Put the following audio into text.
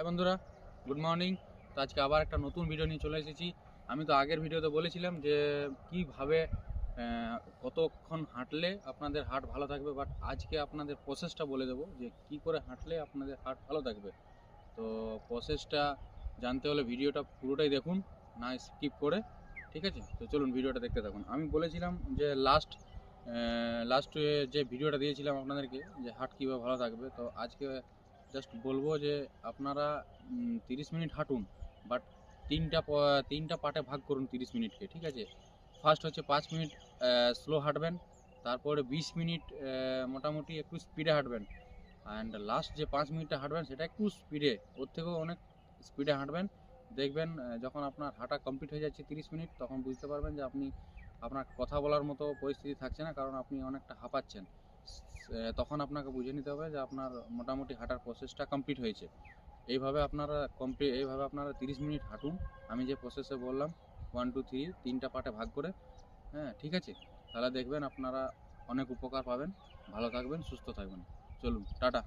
High বন্ধুরা, good morning. তো আজকে আবার একটা নতুন ভিডিও নিয়ে চলে এসেছি। আমি তো আগের ভিডিওতে বলেছিলাম যে, কীভাবে কতক্ষণ হাঁটলে আপনাদের হার্ট ভালো থাকবে বাট আজকে আপনাদের প্রসেসটা বলে দেবো যে, কি করে হাঁটলে আপনাদের হার্ট ভালো থাকবে। তো প্রসেসটা জানতে হলে ভিডিওটা পুরোটাই দেখুন, না স্কিপ করে, ঠিক আছে? তো চলুন ভিডিওটা দেখতে থাকুন। আমি বলেছিলাম যে লাস্ট লাস্ট যে ভিডিওটা দিয়েছিলাম আপনাদেরকে, যে হার্ট কীভাবে ভালো থাকবে, তো আজকে জাস্ট বলব যে আপনারা তিরিশ মিনিট হাঁটুন বাট তিনটা তিনটা পার্টে ভাগ করুন তিরিশ মিনিটকে, ঠিক আছে? ফার্স্ট হচ্ছে পাঁচ মিনিট স্লো হাঁটবেন, তারপরে বিশ মিনিট মোটামুটি একটু স্পিডে হাঁটবেন অ্যান্ড লাস্ট যে পাঁচ মিনিটটা হাঁটবেন সেটা একটু স্পিডে ওর থেকেও অনেক স্পিডে হাঁটবেন, দেখবেন যখন আপনার হাঁটা কমপ্লিট হয়ে যাচ্ছে তিরিশ মিনিট, তখন বুঝতে পারবেন যে আপনি, আপনার কথা বলার মতো পরিস্থিতি থাকছে না, কারণ আপনি অনেকটা হাঁপাচ্ছেন। তখন আপনাকে বুঝে নিতে হবে যে আপনার মোটামুটি হাঁটার প্রসেসটা কমপ্লিট হয়েছে। এইভাবে আপনারা কমপ্লিট এইভাবে আপনারা তিরিশ মিনিট হাঁটুন। আমি যে প্রসেসে বললাম ওয়ান টু থ্রি তিনটা পার্টে ভাগ করে হ্যাঁ ঠিক আছে? তাহলে দেখবেন আপনারা অনেক উপকার পাবেন। ভালো থাকবেন, সুস্থ থাকবেন। চলুন, টাটা।